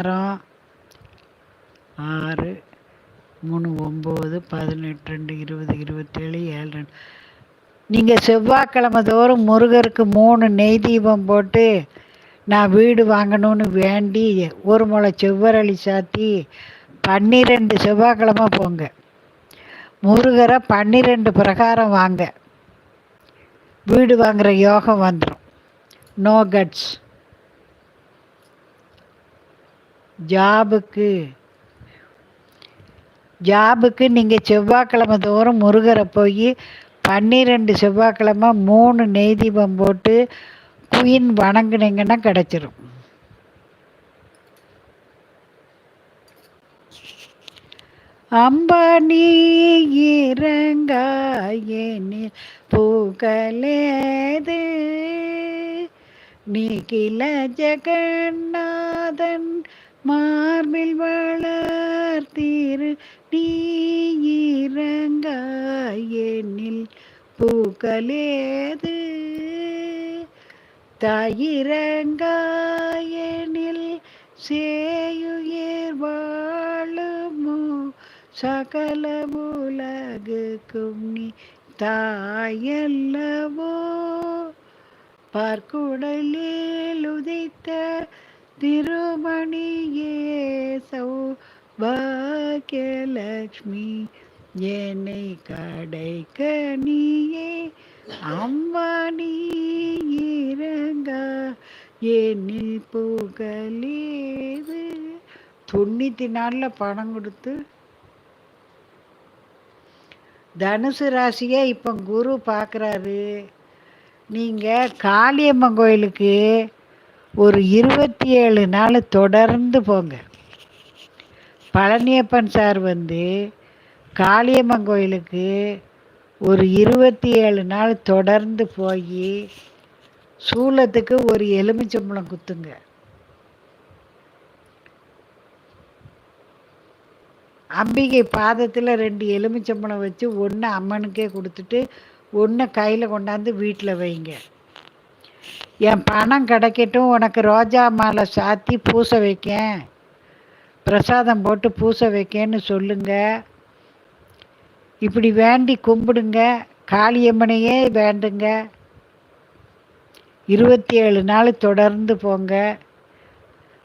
நேரம் ஆறு மூணு ஒம்பது பதினெட்டு ரெண்டு இருபது இருபத்தேழு ஏழு ரெண்டு. நீங்கள் செவ்வாய்க்கிழமை தோறும் முருகருக்கு மூணு நெய் தீபம் போட்டு நான் வீடு வாங்கணும்னு வேண்டி ஒரு முளை செவ்வரளி சாத்தி பன்னிரெண்டு செவ்வாய்க்கிழமை போங்க. முருகரை பன்னிரெண்டு பிரகாரம் வாங்க. வீடு வாங்குகிற யோகம் வந்துடும் நோ கட்ஸ் ஜாபுக்கு. ஜாபுக்கு நீங்கள் செவ்வாய்க்கிழமை தோறும் முருகரை போய் பன்னிரெண்டு செவ்வாய்க்கிழமை மூணு நெய் தீபம் போட்டு குயின் வணங்குனீங்கன்னா கிடச்சிரும். அம்பானி இறங்காயனில் புகழேது நீகில ஜெகநாதன் மார்பில் வளர்த்தீரு நீ இறங்காயனில் புகழேது தாயிரங்காயனில் சேயுயிர் வாழுமோ சகல உலகுக்கும் நீ தாயல்லவோ. பார்க்குடலில் உதித்த திருமணியே சௌபாகியலக்ஷ்மி என்னை கடைக்கணியே அம்மானி இறங்க என்னில் புகழேது. தொண்ணூற்றி நாளில் பணம் கொடுத்து தனுசு ராசியை இப்போ குரு பார்க்குறாரு நீங்கள் காளியம்மன் கோயிலுக்கு ஒரு இருபத்தி ஏழு நாள் தொடர்ந்து போங்க. பழனியப்பன் சார் வந்து காளியம்மன் கோயிலுக்கு ஒரு இருபத்தி ஏழு நாள் தொடர்ந்து போய் சூளத்துக்கு ஒரு எலுமிச்சம்பளம் குத்துங்க. அம்பிகை பாதத்தில் ரெண்டு எலுமிச்சம்பளம் வச்சு ஒன்று அம்மனுக்கே கொடுத்துட்டு ஒன்று கையில் கொண்டாந்து வீட்டில் வைங்க. என் பணம் கிடைக்கட்டும் உனக்கு ரோஜா மாலை சாத்தி பூச வைக்கேன். பிரசாதம் போட்டு பூச வைக்கேன்னு சொல்லுங்க. இப்படி வேண்டி கும்பிடுங்க. காளியம்மனையே வேண்டுங்க. இருபத்தி ஏழு நாள் தொடர்ந்து போங்க.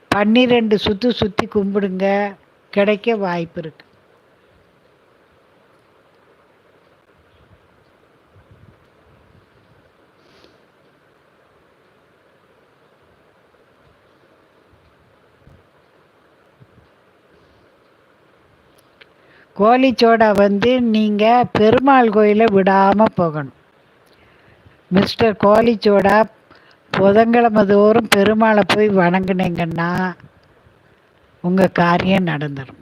பன்னிரெண்டு சுற்று சுற்றி கும்பிடுங்க. கிடைக்க வாய்ப்பு இருக்கு. கோழிச்சோடா வந்து நீங்கள் பெருமாள் கோயிலை விடாமல் போகணும். மிஸ்டர் கோழிச்சோடா புதன்கிழமை தோறும் பெருமாளை போய் வணங்கினீங்கன்னா உங்கள் காரியம் நடந்துடும்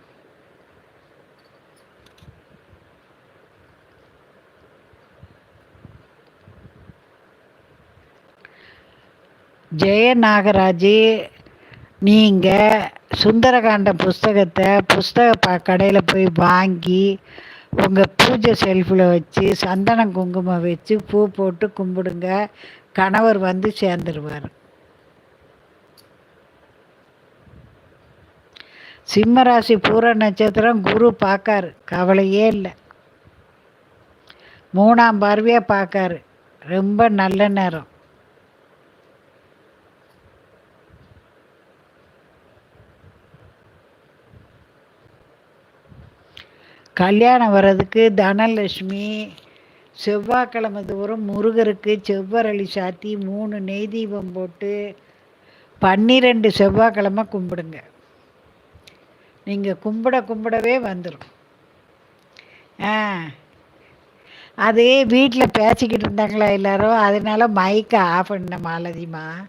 ஜெயநாகராஜி நீங்கள் சுந்தரகாண்ட புஸ்தகத்தை புஸ்தக ப கடையில் போய் வாங்கி உங்கள் பூஜை செல்ஃபில் வச்சு சந்தனம் குங்குமம் வச்சு பூ போட்டு கும்பிடுங்க. கணவர் வந்து சேர்ந்துருவார். சிம்மராசி பூர நட்சத்திரம் குரு பார்க்காரு. கவலையே இல்லை. மூணாம் பார்வையாக பார்க்காரு. ரொம்ப நல்ல நேரம். கல்யாணம் வர்றதுக்கு தனலட்சுமி செவ்வாய்க்கிழமை தோறும் முருகருக்கு செவ்வரளி சாத்தி மூணு நெய் தீபம் போட்டு பன்னிரெண்டு செவ்வாய்க்கிழமை கும்பிடுங்க. நீங்கள் கும்பிட கும்பிடவே வந்துடும் ஆ. அது வீட்டில் பேசிக்கிட்டு இருந்தாங்களா எல்லாரும்? அதனால மைக்கை ஆஃப் பண்ண மாலதிமா.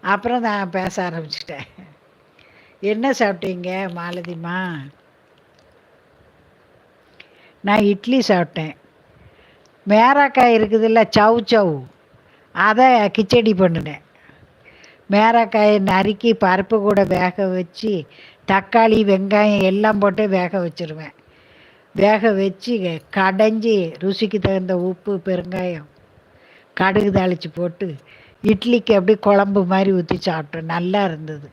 அப்புறம் நான் பேச ஆரம்பிச்சிட்டேன். என்ன சாப்பிட்டீங்க மாலதிமா? நான் இட்லி சாப்பிட்டேன். மேராக்காய் இருக்குதுல்ல சவ் சவு. அதை கிச்சடி பண்ணினேன். மேராக்காயை நறுக்கி பருப்பு கூட வேக வச்சு தக்காளி வெங்காயம் எல்லாம் போட்டு வேக வச்சுருவேன். வேக வச்சு கடைஞ்சி ருசிக்கு தகுந்த உப்பு பெருங்காயம் கடுகு தாளித்து போட்டு இட்லிக்கு அப்படியே குழம்பு மாதிரி ஊற்றி சாப்பிட்டோம் நல்லா இருந்தது.